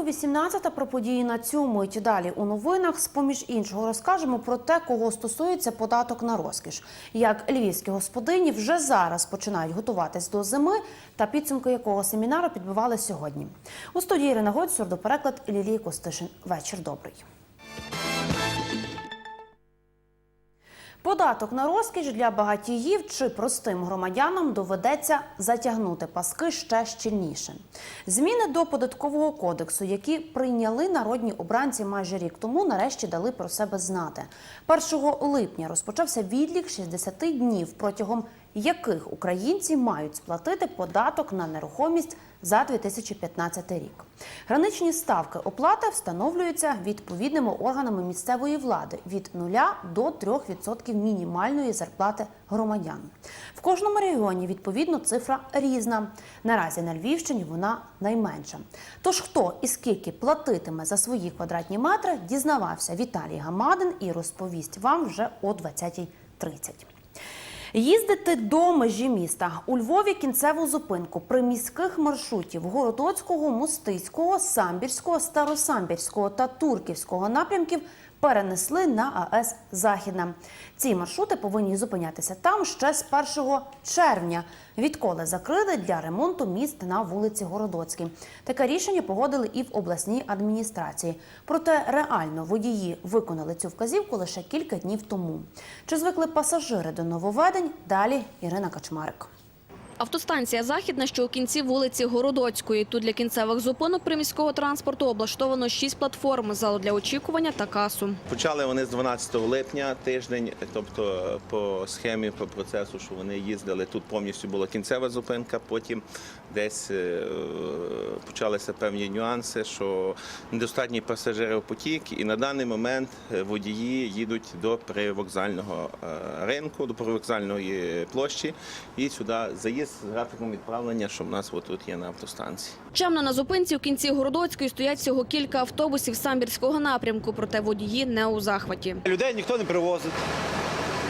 годиннику 18 про події на цьому і ті далі у новинах. З поміж іншого розкажемо про те, кого стосується податок на розкіш, як львівські господині вже зараз починають готуватись до зими, та підсумки якого семінару підбивали сьогодні. У студії Ірина Годсюр до переклад Лілії Костишин. Вечір добрий. Податок на розкіш для багатіїв чи простим громадянам доведеться затягнути паски ще щільніше. Зміни до податкового кодексу, які прийняли народні обранці майже рік тому, нарешті дали про себе знати. 1 липня розпочався відлік 60 днів, протягом яких українці мають сплатити податок на нерухомість за 2015 рік. Граничні ставки оплати встановлюються відповідними органами місцевої влади від 0 до 3% мінімальної зарплати громадян. В кожному регіоні відповідно цифра різна. Наразі на Львівщині вона найменша. Тож хто і скільки платитиме за свої квадратні метри, дізнавався Віталій Гамадин і розповість вам вже о 20.30. Їздити до межі міста у Львові кінцеву зупинку приміських маршрутів Городоцького, Мостицького, Самбірського, Старосамбірського та Турківського напрямків перенесли на АЕС Західна. Ці маршрути повинні зупинятися там ще з 1 червня, відколи закрили для ремонту міст на вулиці Городоцькій. Таке рішення погодили і в обласній адміністрації. Проте реально водії виконали цю вказівку лише кілька днів тому. Чи звикли пасажири до нововведень? Далі Ірина Качмарик. Автостанція Західна, що у кінці вулиці Городоцької. Тут для кінцевих зупинок приміського транспорту облаштовано шість платформ, залу для очікування та касу. Почали вони з 12 липня тиждень, тобто по схемі, по процесу, що вони їздили. Тут повністю була кінцева зупинка, потім десь е, почалися певні нюанси, що недостатній пасажиропотік, і на даний момент е, водії їдуть до привокзального е, ринку, до привокзальної площі і сюди заїзд з графіком відправлення, що в нас отут є на автостанції. Чемно на зупинці у кінці Городоцької стоять всього кілька автобусів самбірського напрямку, проте водії не у захваті. Людей ніхто не привозить.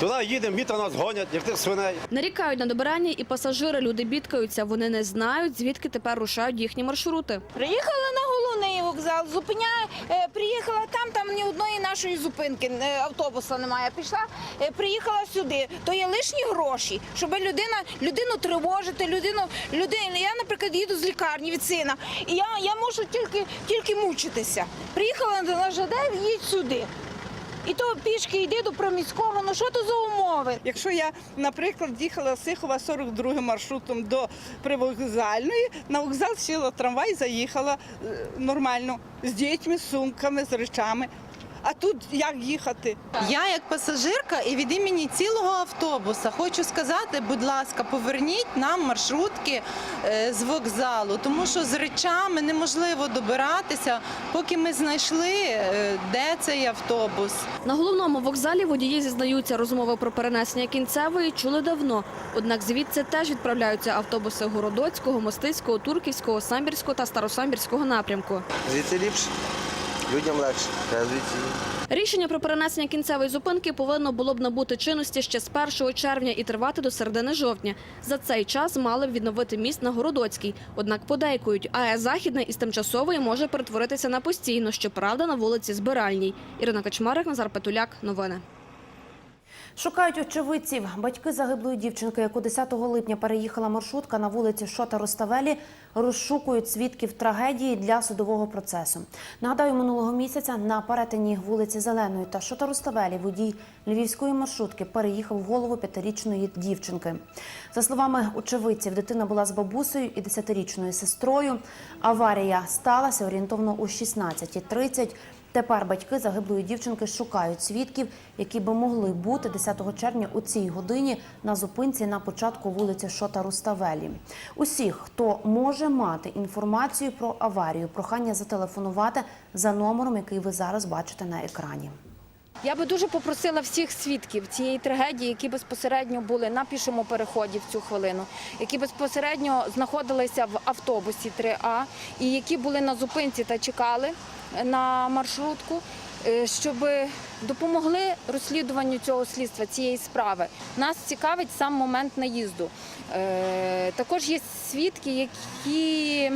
Туди їдемо, міта нас гонять, як тих свиней. Нарікають на добирання і пасажири. Люди бідкаються. Вони не знають, звідки тепер рушають їхні маршрути. Приїхала на головний вокзал, зупиняє, е, приїхала там, там ні одної нашої зупинки, е, автобуса немає. Пішла, е, приїхала сюди. То є лишні гроші, щоб людина, людину тривожити, людину, людину. Я, наприклад, їду з лікарні від сина, і я, я можу тільки, тільки мучитися. Приїхала на ЖД, їдь сюди. І то пішки йди до проміського. ну що то за умови? Якщо я, наприклад, їхала з Сихова 42 маршрутом до привокзальної, на вокзал сіла трамвай, заїхала е, нормально з дітьми, з сумками, з речами. А тут як їхати? Я як пасажирка і від імені цілого автобуса хочу сказати, будь ласка, поверніть нам маршрутки е, з вокзалу, тому що з речами неможливо добиратися, поки ми знайшли, е, де цей автобус. На головному вокзалі водії зізнаються, розмови про перенесення кінцевої чули давно. Однак звідси теж відправляються автобуси Городоцького, Мостицького, Турківського, Самбірського та Старосамбірського напрямку. Звідси ліпше, людям легше. Треба. Рішення про перенесення кінцевої зупинки повинно було б набути чинності ще з 1 червня і тривати до середини жовтня. За цей час мали б відновити міст на Городоцькій. Однак подейкують, АЕС Західна із тимчасової може перетворитися на постійно, щоправда, на вулиці Збиральній. Ірина Качмарик, Назар Петуляк. Новини. Шукають очевидців. Батьки загиблої дівчинки, яку 10 липня переїхала маршрутка на вулиці Шота Роставелі, розшукують свідків трагедії для судового процесу. Нагадаю, минулого місяця на перетині вулиці Зеленої та Шота Роставелі водій львівської маршрутки переїхав в голову п'ятирічної дівчинки. За словами очевидців, дитина була з бабусею і 10-річною сестрою. Аварія сталася орієнтовно о 16.30. Тепер батьки загиблої дівчинки шукають свідків, які би могли бути 10 червня у цій годині на зупинці на початку вулиці Шота Руставелі. Усіх, хто може мати інформацію про аварію, прохання зателефонувати за номером, який ви зараз бачите на екрані. Я би дуже попросила всіх свідків цієї трагедії, які безпосередньо були на пішому переході в цю хвилину, які безпосередньо знаходилися в автобусі 3А і які були на зупинці та чекали на маршрутку, е, щоб допомогли розслідуванню цього слідства, цієї справи. Нас цікавить сам момент наїзду. Е, Також є свідки, які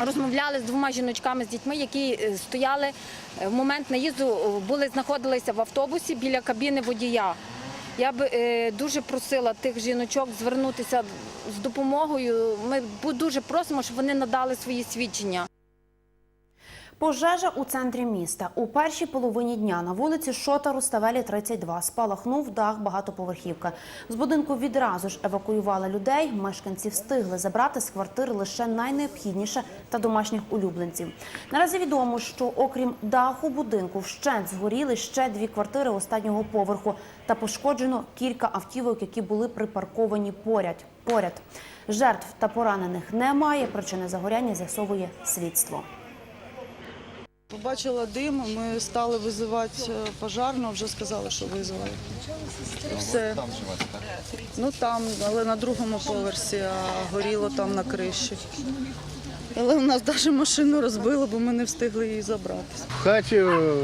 розмовляли з двома жіночками з дітьми, які е, стояли в момент наїзду, були знаходилися в автобусі біля кабіни водія. Я б дуже просила тих жіночок звернутися з допомогою. Ми дуже просимо, щоб вони надали свої свідчення. Пожежа у центрі міста. У першій половині дня на вулиці Шота Руставелі 32 спалахнув дах багатоповерхівки. З будинку відразу ж евакуювали людей. Мешканці встигли забрати з квартир лише найнеобхідніше та домашніх улюбленців. Наразі відомо, що окрім даху будинку вщент згоріли ще дві квартири останнього поверху та пошкоджено кілька автівок, які були припарковані поряд. Поряд жертв та поранених немає. Причини загоряння з'ясовує слідство. Побачила дим, ми стали визивати е, пожарну, вже сказали, що визвали. Все. Ну там, але на другому поверсі, а горіло там на криші. Але у нас навіть машину розбило, бо ми не встигли її забрати. В хаті е,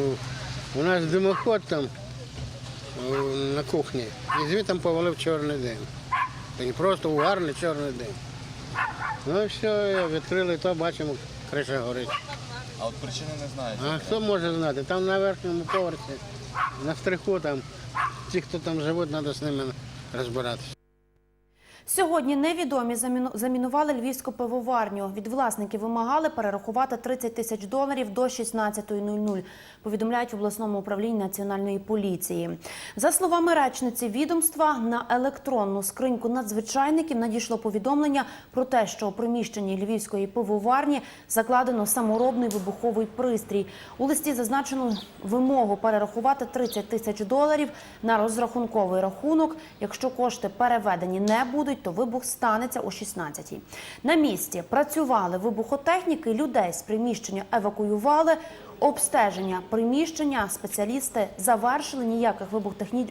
у нас димоход там е, на кухні. І звідти повалив чорний дим. Такий просто угарний чорний дим. Ну і все, відкрили то, бачимо, криша горить. А от причини не знаєте. А хто може знати? Там на верхньому поверсі, на стриху там, ті, хто там живуть, треба з ними розбиратися. Сьогодні невідомі заміну- замінували львівську пивоварню. Від власників вимагали перерахувати 30 тисяч доларів до 16.00, повідомляють в обласному управлінні національної поліції. За словами речниці відомства, на електронну скриньку надзвичайників надійшло повідомлення про те, що у приміщенні львівської пивоварні закладено саморобний вибуховий пристрій. У листі зазначено вимогу перерахувати 30 тисяч доларів на розрахунковий рахунок. Якщо кошти переведені не будуть, то вибух станеться о 16-й. На місці працювали вибухотехніки, людей з приміщення евакуювали. Обстеження приміщення спеціалісти завершили ніяких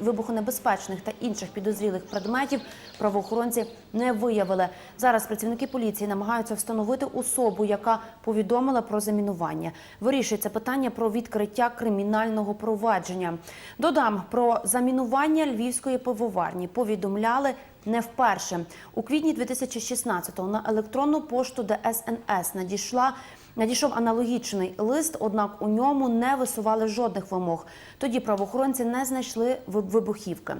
вибухонебезпечних та інших підозрілих предметів правоохоронці не виявили. Зараз працівники поліції намагаються встановити особу, яка повідомила про замінування. Вирішується питання про відкриття кримінального провадження. Додам про замінування львівської пивоварні повідомляли не вперше. У квітні 2016-го на електронну пошту ДСНС надійшла Надійшов аналогічний лист, однак у ньому не висували жодних вимог. Тоді правоохоронці не знайшли вибухівки.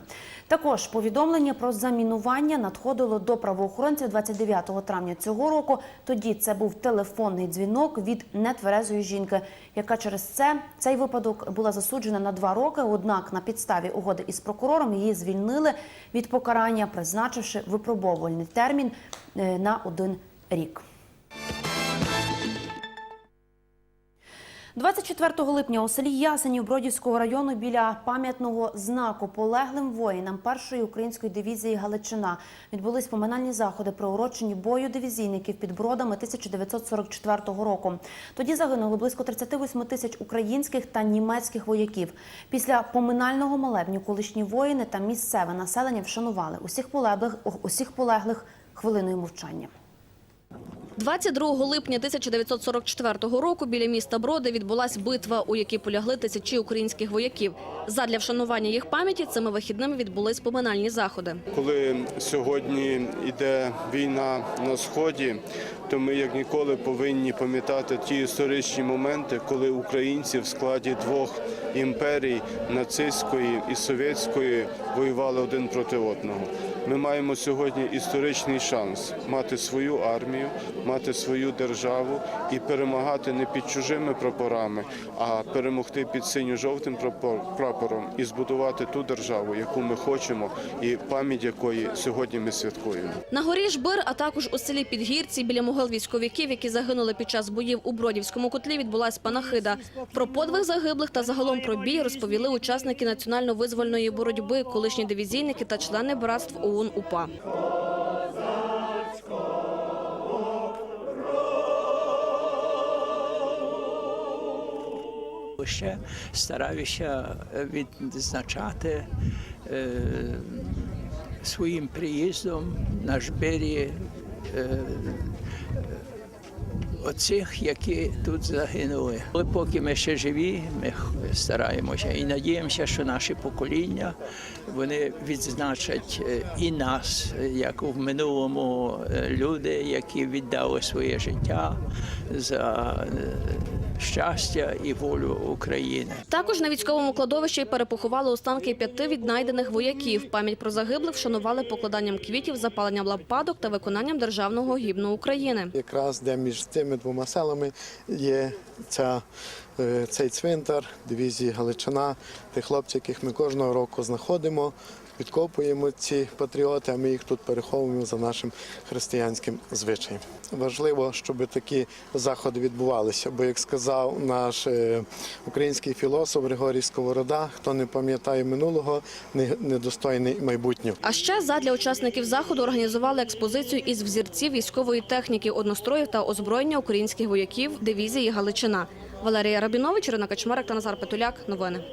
Також повідомлення про замінування надходило до правоохоронців 29 травня цього року. Тоді це був телефонний дзвінок від нетверезої жінки, яка через це цей випадок була засуджена на два роки. Однак на підставі угоди із прокурором її звільнили від покарання, призначивши випробовувальний термін е, на один рік. 24 липня у селі Ясенів Бродівського району біля пам'ятного знаку полеглим воїнам першої української дивізії Галичина відбулись поминальні заходи, приурочені бою дивізійників під бродами 1944 року. Тоді загинули близько 38 тисяч українських та німецьких вояків. Після поминального молебню колишні воїни та місцеве населення вшанували усіх полеглих усіх полеглих хвилиною мовчання. 22 липня 1944 року біля міста Броди відбулась битва, у якій полягли тисячі українських вояків. Задля вшанування їх пам'яті цими вихідними відбулись поминальні заходи. Коли сьогодні йде війна на сході, то ми як ніколи повинні пам'ятати ті історичні моменти, коли українці в складі двох імперій нацистської і совєтської воювали один проти одного. Ми маємо сьогодні історичний шанс мати свою армію, мати свою державу і перемагати не під чужими прапорами, а перемогти під синьо-жовтим прапор- прапором і збудувати ту державу, яку ми хочемо, і пам'ять якої сьогодні ми святкуємо. На горі Жбир, а також у селі Підгірці біля могил військовиків, які загинули під час боїв у Бродівському котлі, відбулась панахида. Про подвиг загиблих та загалом про бій розповіли учасники національно-визвольної боротьби, колишні дивізійники та члени братств ОУН УПА. Ще стараюся відзначати е, своїм приїздом на жбирі е, оцих, які тут загинули. Але поки ми ще живі, ми стараємося і надіємося, що наші покоління вони відзначать е, і нас, е, як в минулому е, люди, які віддали своє життя за щастя і волю України. Також на військовому кладовищі перепоховали останки п'яти віднайдених вояків. Пам'ять про загиблих вшанували покладанням квітів, запаленням лампадок та виконанням державного гімну України. Якраз де між цими двома селами є ця, е, цей цвинтар дивізії Галичина, тих хлопців, яких ми кожного року знаходимо, відкопуємо ці патріоти, а ми їх тут переховуємо за нашим християнським звичаєм. Важливо, щоб такі заходи відбувалися, бо, як сказав наш е, український філософ Григорій Сковорода, хто не пам'ятає минулого, не- недостойний майбутнього. А ще задля учасників заходу організували експозицію із взірців військової техніки, одностроїв та озброєння українських вояків дивізії Галичина. Валерія Рабінович, Ірина Качмарик та Назар Петуляк. Новини.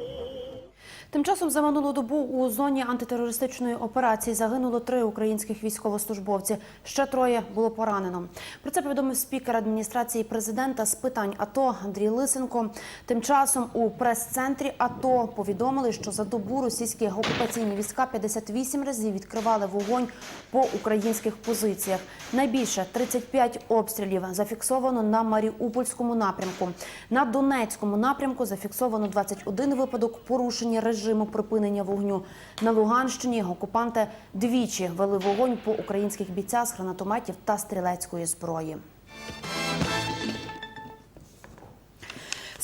Тим часом за минулу добу у зоні антитерористичної операції загинуло три українських військовослужбовці. Ще троє було поранено. Про це повідомив спікер адміністрації президента з питань АТО Андрій Лисенко. Тим часом у прес-центрі АТО повідомили, що за добу російські окупаційні війська 58 разів відкривали вогонь по українських позиціях. Найбільше 35 обстрілів зафіксовано на Маріупольському напрямку. На Донецькому напрямку зафіксовано 21 випадок порушення режиму припинення вогню. На Луганщині окупанти двічі вели вогонь по українських бійцях з гранатометів та стрілецької зброї.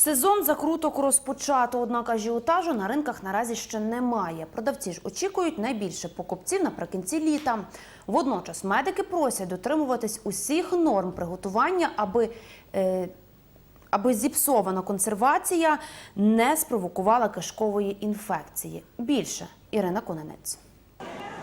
Сезон закруток розпочато, однак ажіотажу на ринках наразі ще немає. Продавці ж очікують найбільше покупців наприкінці літа. Водночас медики просять дотримуватись усіх норм приготування, аби, е, аби зіпсована консервація не спровокувала кишкової інфекції. Більше Ірина Коненець.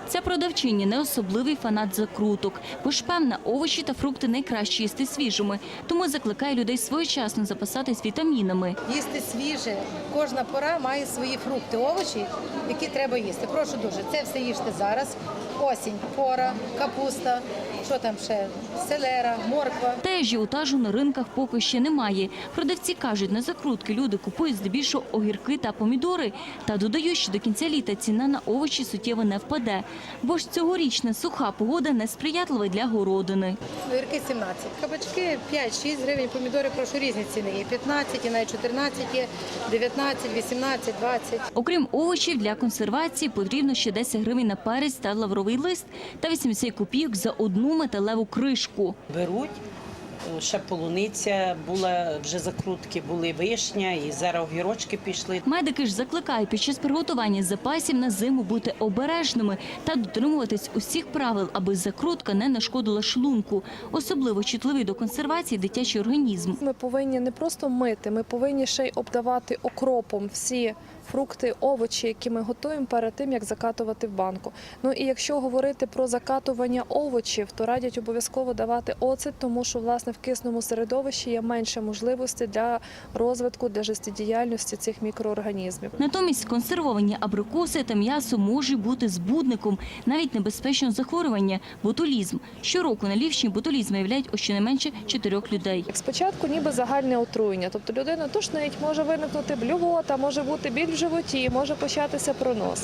Ця продавчиня не особливий фанат закруток, бо ж певна, овочі та фрукти найкраще їсти свіжими, тому закликає людей своєчасно запасатись вітамінами. Їсти свіже. Кожна пора має свої фрукти, овочі, які треба їсти. Прошу дуже, це все їжте зараз. Осінь, пора, капуста, що там ще, селера, морква. Та ажіотажу на ринках поки ще немає. Продавці кажуть, на закрутки люди купують здебільшого огірки та помідори. Та додають, що до кінця літа ціна на овочі суттєво не впаде. Бо ж цьогорічна суха погода несприятлива для городини. Огірки 17, кабачки 5-6 гривень, помідори, прошу різні ціни. Є 15, і навіть 14, є 19, 18, 20. Окрім овочів, для консервації потрібно ще 10 гривень на перець та лавровий лист та 80 копійок за одну металеву кришку. беруть. Ще полуниця була, вже закрутки були вишня, і зараз огірочки пішли. Медики ж закликають під час приготування запасів на зиму бути обережними та дотримуватись усіх правил, аби закрутка не нашкодила шлунку. Особливо чутливий до консервації дитячий організм. Ми повинні не просто мити, ми повинні ще й обдавати окропом всі фрукти, овочі, які ми готуємо перед тим, як закатувати в банку. Ну і якщо говорити про закатування овочів, то радять обов'язково давати оцет, тому що власне в кисному середовищі є менше можливостей для розвитку, для життєдіяльності цих мікроорганізмів. Натомість консервовані абрикоси та м'ясо може бути збудником навіть небезпечного захворювання ботулізм. Щороку на Львівщині ботулізм виявляють у щонайменше чотирьох людей. Спочатку ніби загальне отруєння, тобто людина тошнить, може виникнути блювота, може бути біль в животі, може початися пронос.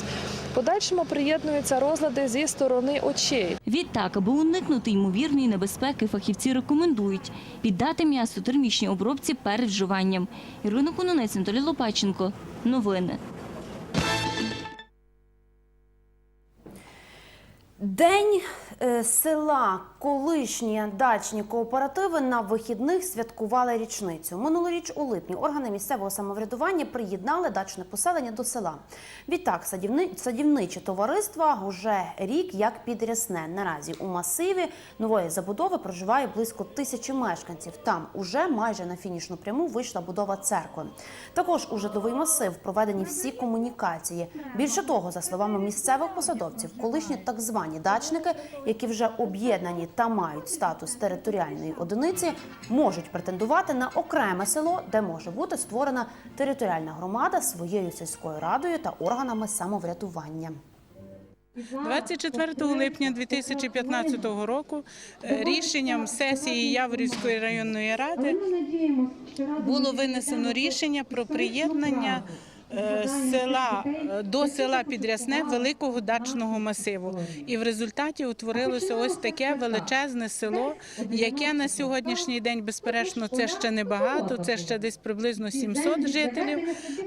Подальшому приєднуються розлади зі сторони очей. Відтак, аби уникнути ймовірної небезпеки, фахівці рекомендують піддати м'ясо термічній обробці перед вживанням. Ірина Кононець, Анатолій Лопаченко. Новини. День е, села колишні дачні кооперативи на вихідних святкували річницю. Минулоріч у липні органи місцевого самоврядування приєднали дачне поселення до села. Відтак садівни, садівничі товариства уже рік як підрясне. Наразі у масиві нової забудови проживає близько тисячі мешканців. Там уже майже на фінішну пряму вийшла будова церкви. Також у житловий масив проведені всі комунікації. Більше того, за словами місцевих посадовців, колишні так звані дачники, які вже об'єднані та мають статус територіальної одиниці, можуть претендувати на окреме село, де може бути створена територіальна громада своєю сільською радою та органами самоврядування. 24 липня 2015 року е, рішенням сесії Яворівської районної ради було винесено рішення про приєднання села е, до села Підрясне великого дачного масиву. І в результаті утворилося ось таке величезне село, яке на сьогоднішній день, безперечно, це ще небагато, це ще десь приблизно 700 жителів,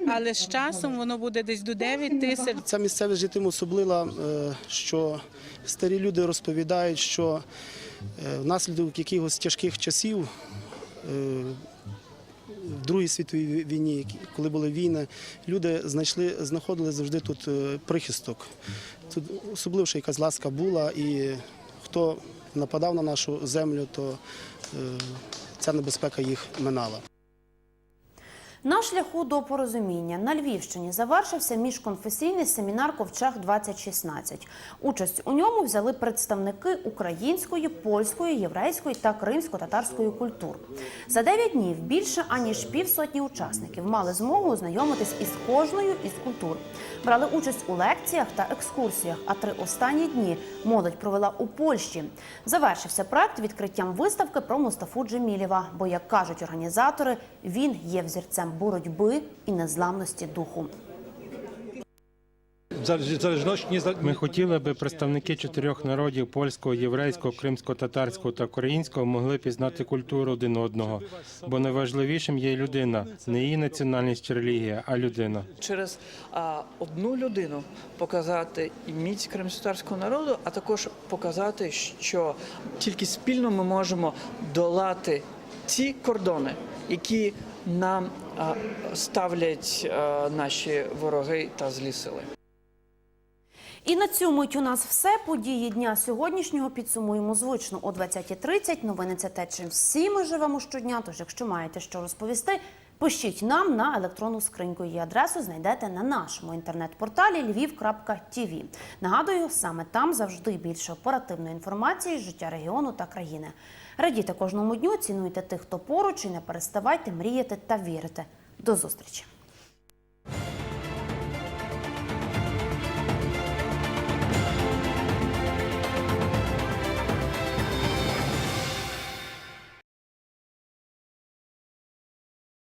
але з часом воно буде десь до 9 тисяч. Ця місцевість є тим особлива, е, що старі люди розповідають, що е, внаслідок якихось тяжких часів е, в Другій світовій війні, коли були війни, люди знайшли, знаходили завжди тут е, прихисток. Тут особливо, що якась ласка була, і хто нападав на нашу землю, то е, ця небезпека їх минала. На шляху до порозуміння на Львівщині завершився міжконфесійний семінар Ковчег 2016 Участь у ньому взяли представники української, польської, єврейської та кримсько-татарської культур. За 9 днів більше аніж півсотні учасників мали змогу ознайомитись із кожною із культур. Брали участь у лекціях та екскурсіях. А три останні дні молодь провела у Польщі. Завершився проект відкриттям виставки про Мустафу Джемілєва. Бо, як кажуть організатори, він є взірцем боротьби і незламності духу. Ми хотіли би представники чотирьох народів польського, єврейського, кримсько-татарського та українського могли пізнати культуру один одного, бо найважливішим є людина, не її національність чи релігія, а людина. через а, одну людину показати і міць кримськотарського народу, а також показати, що тільки спільно ми можемо долати ті кордони, які нам ставлять наші вороги та злі сили. І на цю мить у нас все. Події дня сьогоднішнього підсумуємо звично о 20.30. Новини це те, чим всі ми живемо щодня. Тож, якщо маєте що розповісти, пишіть нам на електронну скриньку. Її адресу знайдете на нашому інтернет-порталі lviv.tv. Нагадую, саме там завжди більше оперативної інформації з життя регіону та країни. Радійте кожному дню, цінуйте тих, хто поруч, і не переставайте мріяти та вірити. До зустрічі!